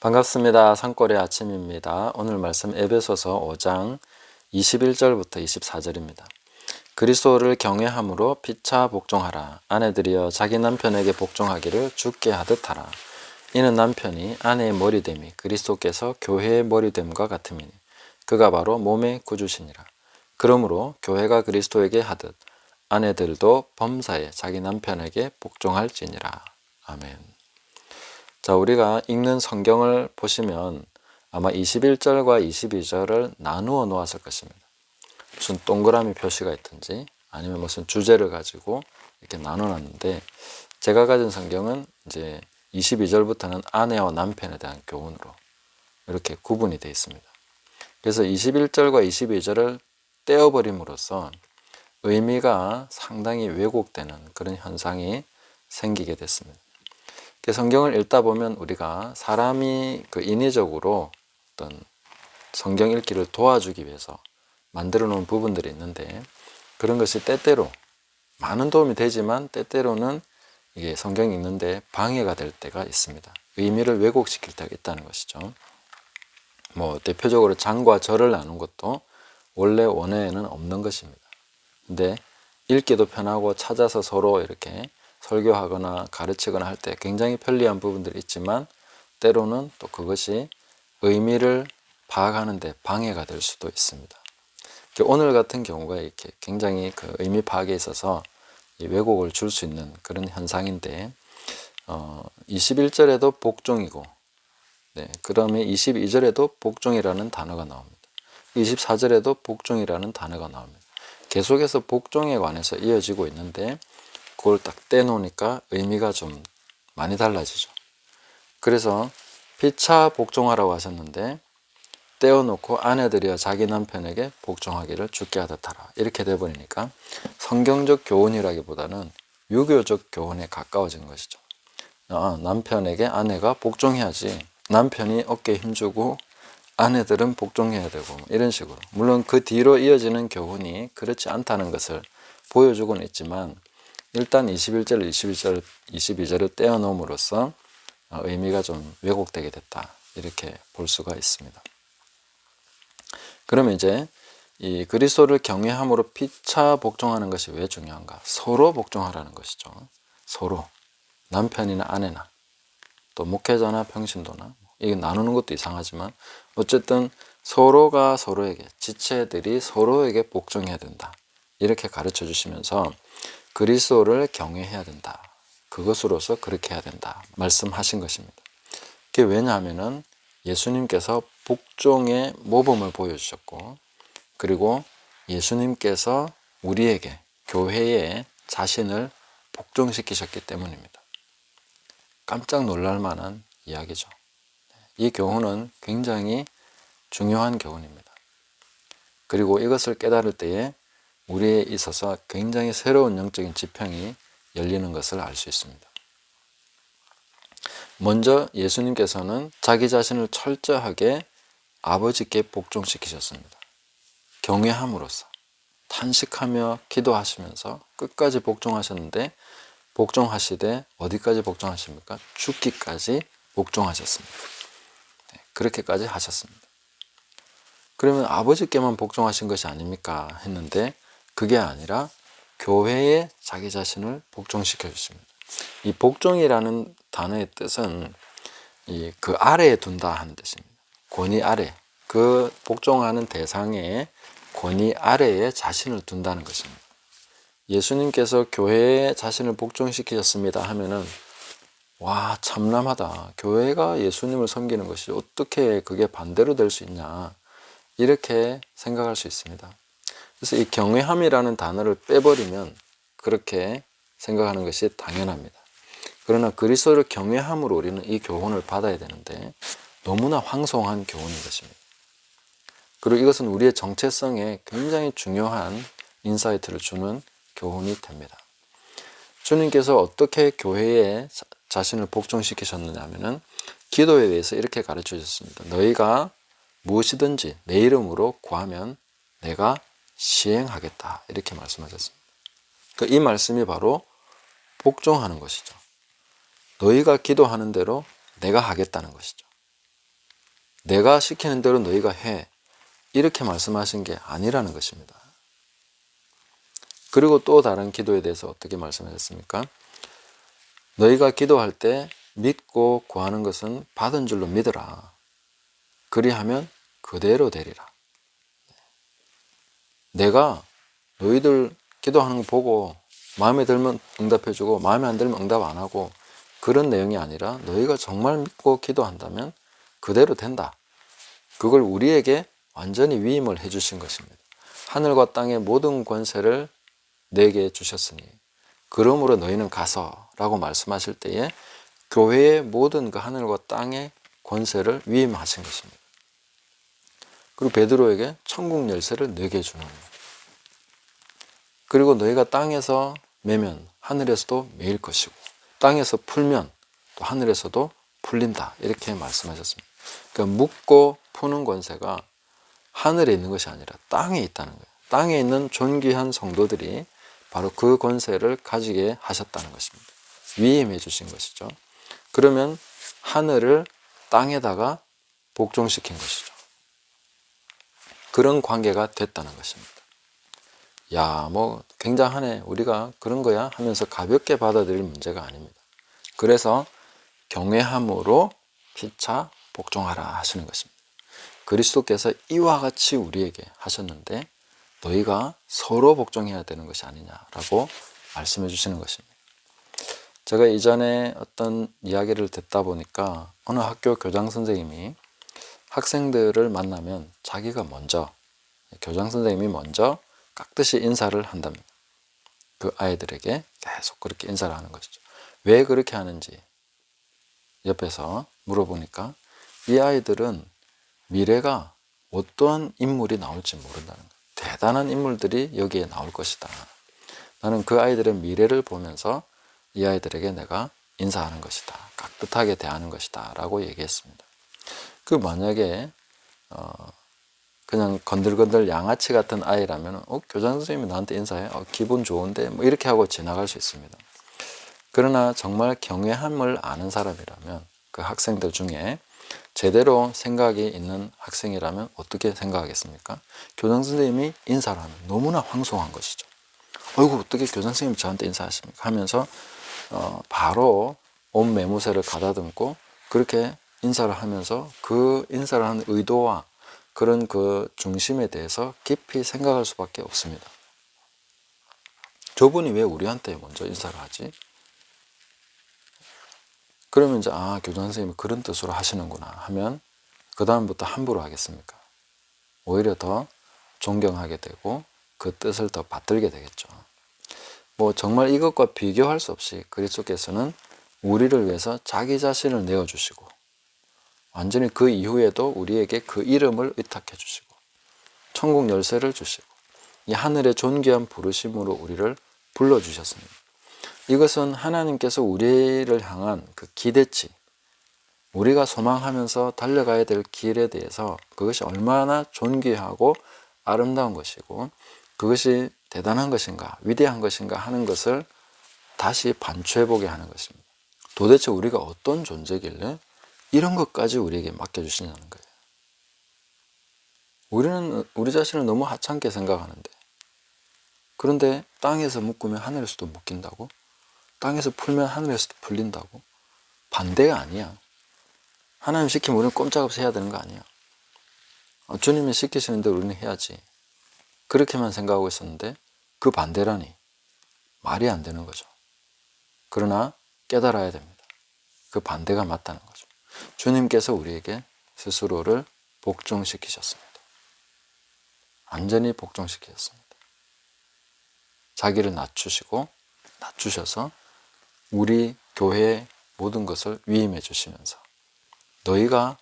반갑습니다. 산골의 아침입니다. 오늘 말씀 에베소서 5장 21절부터 24절입니다. 그리스도를 경외함으로 피차 복종하라. 아내들이여 자기 남편에게 복종하기를 죽게 하듯 하라. 이는 남편이 아내의 머리됨이 그리스도께서 교회의 머리됨과 같음이니 그가 바로 몸의 구주시니라. 그러므로 교회가 그리스도에게 하듯 아내들도 범사에 자기 남편에게 복종할지니라. 아멘. 자, 우리가 읽는 성경을 보시면 아마 21절과 22절을 나누어 놓았을 것입니다. 무슨 동그라미 표시가 있든지 아니면 무슨 주제를 가지고 이렇게 나눠 놨는데 제가 가진 성경은 이제 22절부터는 아내와 남편에 대한 교훈으로 이렇게 구분이 되어 있습니다. 그래서 21절과 22절을 떼어버림으로써 의미가 상당히 왜곡되는 그런 현상이 생기게 됐습니다. 성경을 읽다 보면 우리가 사람이 그 인위적으로 어떤 성경 읽기를 도와주기 위해서 만들어 놓은 부분들이 있는데 그런 것이 때때로 많은 도움이 되지만 때때로는 이게 성경 읽는데 방해가 될 때가 있습니다. 의미를 왜곡시킬 때가 있다는 것이죠. 뭐 대표적으로 장과 절을 나눈 것도 원래 원어에는 없는 것입니다. 근데 읽기도 편하고 찾아서 서로 이렇게 설교하거나 가르치거나 할 때 굉장히 편리한 부분들이 있지만 때로는 또 그것이 의미를 파악하는데 방해가 될 수도 있습니다. 오늘 같은 경우가 이렇게 굉장히 그 의미 파악에 있어서 왜곡을 줄 수 있는 그런 현상인데 어, 21절에도 복종이고 네, 그다음에 22절에도 복종이라는 단어가 나옵니다. 24절에도 복종이라는 단어가 나옵니다. 계속해서 복종에 관해서 이어지고 있는데 그걸 딱 떼놓으니까 의미가 좀 많이 달라지죠. 그래서 피차 복종하라고 하셨는데 떼어놓고 아내들이여 자기 남편에게 복종하기를 죽게 하듯하라 이렇게 돼버리니까 성경적 교훈이라기보다는 유교적 교훈에 가까워진 것이죠. 아, 남편에게 아내가 복종해야지 남편이 어깨에 힘주고 아내들은 복종해야 되고 이런 식으로 물론 그 뒤로 이어지는 교훈이 그렇지 않다는 것을 보여주고는 있지만 일단 21절, 21절, 22절을 떼어놓음으로써 어, 의미가 좀 왜곡되게 됐다. 이렇게 볼 수가 있습니다. 그러면 이제 이 그리스도를 경외함으로 피차 복종하는 것이 왜 중요한가? 서로 복종하라는 것이죠. 서로 남편이나 아내나 또 목회자나 평신도나 이게 나누는 것도 이상하지만 어쨌든 서로가 서로에게 지체들이 서로에게 복종해야 된다. 이렇게 가르쳐 주시면서 그리스도를 경외해야 된다. 그것으로서 그렇게 해야 된다. 말씀하신 것입니다. 그게 왜냐하면은 예수님께서 복종의 모범을 보여주셨고, 그리고 예수님께서 우리에게, 교회에 자신을 복종시키셨기 때문입니다. 깜짝 놀랄 만한 이야기죠. 이 교훈은 굉장히 중요한 교훈입니다. 그리고 이것을 깨달을 때에 우리에 있어서 굉장히 새로운 영적인 지평이 열리는 것을 알 수 있습니다. 먼저 예수님께서는 자기 자신을 철저하게 아버지께 복종시키셨습니다. 경외함으로써 탄식하며 기도하시면서 끝까지 복종하셨는데 복종하시되 어디까지 복종하십니까? 죽기까지 복종하셨습니다. 네, 그렇게까지 하셨습니다. 그러면 아버지께만 복종하신 것이 아닙니까? 했는데 그게 아니라 교회에 자기 자신을 복종시켜 주십니다. 이 복종이라는 단어의 뜻은 이 그 아래에 둔다 하는 뜻입니다. 권위 아래. 그 복종하는 대상의 권위 아래에 자신을 둔다는 것입니다. 예수님께서 교회에 자신을 복종시키셨습니다 하면은 와 참남하다. 교회가 예수님을 섬기는 것이 어떻게 그게 반대로 될 수 있냐 이렇게 생각할 수 있습니다. 그래서 이 경외함이라는 단어를 빼버리면 그렇게 생각하는 것이 당연합니다. 그러나 그리스도를 경외함으로 우리는 이 교훈을 받아야 되는데 너무나 황송한 교훈인 것입니다. 그리고 이것은 우리의 정체성에 굉장히 중요한 인사이트를 주는 교훈이 됩니다. 주님께서 어떻게 교회에 자신을 복종시키셨느냐 하면은 기도에 대해서 이렇게 가르쳐 주셨습니다. 너희가 무엇이든지 내 이름으로 구하면 내가 시행하겠다. 이렇게 말씀하셨습니다. 그 이 말씀이 바로 복종하는 것이죠. 너희가 기도하는 대로 내가 하겠다는 것이죠. 내가 시키는 대로 너희가 해. 이렇게 말씀하신 게 아니라는 것입니다. 그리고 또 다른 기도에 대해서 어떻게 말씀하셨습니까? 너희가 기도할 때 믿고 구하는 것은 받은 줄로 믿어라. 그리하면 그대로 되리라. 내가 너희들 기도하는 거 보고 마음에 들면 응답해주고 마음에 안 들면 응답 안 하고 그런 내용이 아니라 너희가 정말 믿고 기도한다면 그대로 된다. 그걸 우리에게 완전히 위임을 해주신 것입니다. 하늘과 땅의 모든 권세를 내게 주셨으니 그러므로 너희는 가서 라고 말씀하실 때에 교회의 모든 그 하늘과 땅의 권세를 위임하신 것입니다. 그리고 베드로에게 천국 열쇠를 내게 주는 그리고 너희가 땅에서 매면 하늘에서도 매일 것이고 땅에서 풀면 또 하늘에서도 풀린다 이렇게 말씀하셨습니다. 그러니까 묻고 푸는 권세가 하늘에 있는 것이 아니라 땅에 있다는 거예요. 땅에 있는 존귀한 성도들이 바로 그 권세를 가지게 하셨다는 것입니다. 위임해 주신 것이죠. 그러면 하늘을 땅에다가 복종시킨 것이죠. 그런 관계가 됐다는 것입니다. 야, 뭐 굉장하네. 우리가 그런 거야 하면서 가볍게 받아들일 문제가 아닙니다. 그래서 경외함으로 피차 복종하라 하시는 것입니다. 그리스도께서 이와 같이 우리에게 하셨는데 너희가 서로 복종해야 되는 것이 아니냐라고 말씀해 주시는 것입니다. 제가 이전에 어떤 이야기를 듣다 보니까 어느 학교 교장 선생님이 학생들을 만나면 자기가 먼저 교장 선생님이 먼저 깍듯이 인사를 한답니다. 그 아이들에게 계속 그렇게 인사를 하는 것이죠. 왜 그렇게 하는지 옆에서 물어보니까 이 아이들은 미래가 어떠한 인물이 나올지 모른다는 거예요. 대단한 인물들이 여기에 나올 것이다. 나는 그 아이들의 미래를 보면서 이 아이들에게 내가 인사하는 것이다. 깍듯하게 대하는 것이다. 라고 얘기했습니다. 그 만약에, 어, 그냥 건들건들 양아치 같은 아이라면, 어, 교장 선생님이 나한테 인사해? 어, 기분 좋은데? 뭐 이렇게 하고 지나갈 수 있습니다. 그러나 정말 경외함을 아는 사람이라면 그 학생들 중에 제대로 생각이 있는 학생이라면 어떻게 생각하겠습니까? 교장 선생님이 인사를 하면 너무나 황송한 것이죠. 어이구, 어떻게 교장 선생님이 저한테 인사하십니까? 하면서 어, 바로 온 매무새를 가다듬고 그렇게 인사를 하면서 그 인사를 하는 의도와 그런 그 중심에 대해서 깊이 생각할 수밖에 없습니다. 저분이 왜 우리한테 먼저 인사를 하지? 그러면 이제 아 교장 선생님이 그런 뜻으로 하시는구나 하면 그 다음부터 함부로 하겠습니까? 오히려 더 존경하게 되고 그 뜻을 더 받들게 되겠죠. 뭐 정말 이것과 비교할 수 없이 그리스도께서는 우리를 위해서 자기 자신을 내어 주시고 완전히 그 이후에도 우리에게 그 이름을 의탁해 주시고 천국 열쇠를 주시고 이 하늘의 존귀한 부르심으로 우리를 불러 주셨습니다. 이것은 하나님께서 우리를 향한 그 기대치, 우리가 소망하면서 달려가야 될 길에 대해서 그것이 얼마나 존귀하고 아름다운 것이고 그것이 대단한 것인가, 위대한 것인가 하는 것을 다시 반추해보게 하는 것입니다. 도대체 우리가 어떤 존재길래 이런 것까지 우리에게 맡겨주시냐는 거예요. 우리는 우리 자신을 너무 하찮게 생각하는데, 그런데 땅에서 묶으면 하늘에서도 묶인다고? 땅에서 풀면 하늘에서도 풀린다고? 반대가 아니야. 하나님 시키면 우리는 꼼짝없이 해야 되는 거 아니야. 어, 주님이 시키시는 대로 우리는 해야지. 그렇게만 생각하고 있었는데 그 반대라니 말이 안 되는 거죠. 그러나 깨달아야 됩니다. 그 반대가 맞다는 거죠. 주님께서 우리에게 스스로를 복종시키셨습니다. 완전히 복종시키셨습니다. 자기를 낮추시고 낮추셔서 우리 교회의 모든 것을 위임해 주시면서 너희가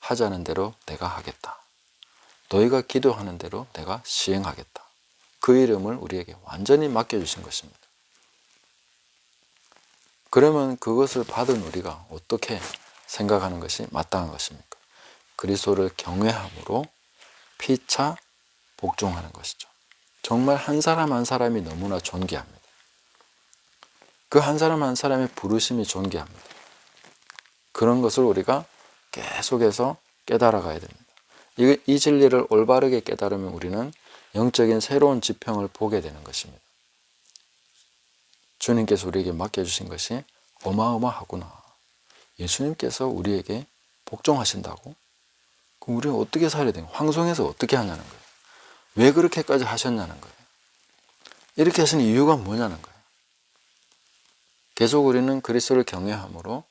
하자는 대로 내가 하겠다. 너희가 기도하는 대로 내가 시행하겠다. 그 이름을 우리에게 완전히 맡겨주신 것입니다. 그러면 그것을 받은 우리가 어떻게 생각하는 것이 마땅한 것입니까? 그리스도를 경외함으로 피차 복종하는 것이죠. 정말 한 사람 한 사람이 너무나 존귀합니다. 그 한 사람 한 사람의 부르심이 존귀합니다. 그런 것을 우리가 계속해서 깨달아 가야 됩니다. 이, 이 진리를 올바르게 깨달으면 우리는 영적인 새로운 지평을 보게 되는 것입니다. 주님께서 우리에게 맡겨주신 것이 어마어마하구나. 예수님께서 우리에게 복종하신다고? 그럼 우리는 어떻게 살아야 되는 황송해서 어떻게 하냐는 거예요. 왜 그렇게까지 하셨냐는 거예요. 이렇게 하신 이유가 뭐냐는 거예요. 계속 우리는 그리스도를 경외함으로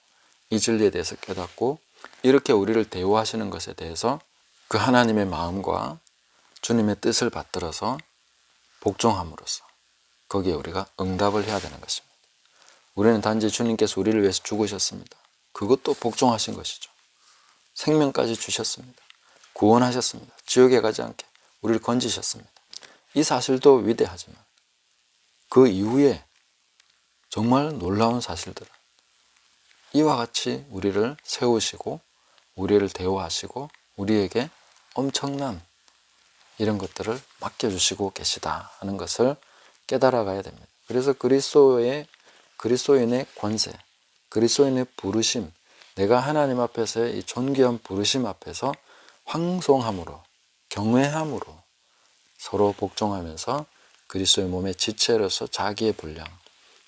이 진리에 대해서 깨닫고 이렇게 우리를 대우하시는 것에 대해서 그 하나님의 마음과 주님의 뜻을 받들어서 복종함으로써 거기에 우리가 응답을 해야 되는 것입니다. 우리는 단지 주님께서 우리를 위해서 죽으셨습니다. 그것도 복종하신 것이죠. 생명까지 주셨습니다. 구원하셨습니다. 지옥에 가지 않게 우리를 건지셨습니다. 이 사실도 위대하지만 그 이후에 정말 놀라운 사실들은 이와 같이 우리를 세우시고 우리를 대우하시고 우리에게 엄청난 이런 것들을 맡겨주시고 계시다 하는 것을 깨달아 가야 됩니다. 그래서 그리스도의 그리스도인의 권세, 그리스도인의 부르심, 내가 하나님 앞에서의 이 존귀한 부르심 앞에서 황송함으로 경외함으로 서로 복종하면서 그리스도의 몸의 지체로서 자기의 분량,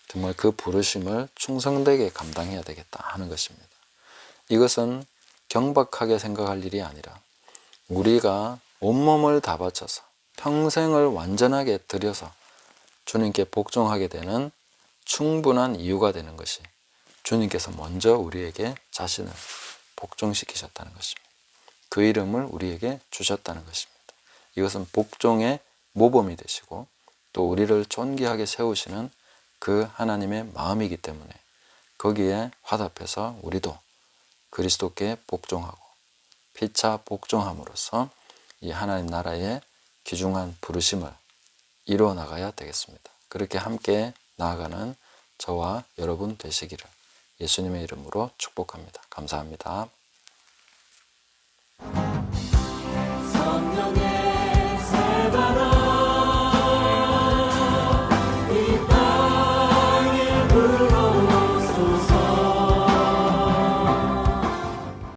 정말 그 부르심을 충성되게 감당해야 되겠다 하는 것입니다. 이것은 경박하게 생각할 일이 아니라 우리가 온몸을 다 바쳐서 평생을 완전하게 들여서 주님께 복종하게 되는 충분한 이유가 되는 것이 주님께서 먼저 우리에게 자신을 복종시키셨다는 것입니다. 그 이름을 우리에게 주셨다는 것입니다. 이것은 복종의 모범이 되시고 또 우리를 존귀하게 세우시는 그 하나님의 마음이기 때문에 거기에 화답해서 우리도 그리스도께 복종하고 피차 복종함으로써 이 하나님 나라의 귀중한 부르심을 이루어 나가야 되겠습니다. 그렇게 함께 나아가는 저와 여러분 되시기를 예수님의 이름으로 축복합니다. 감사합니다.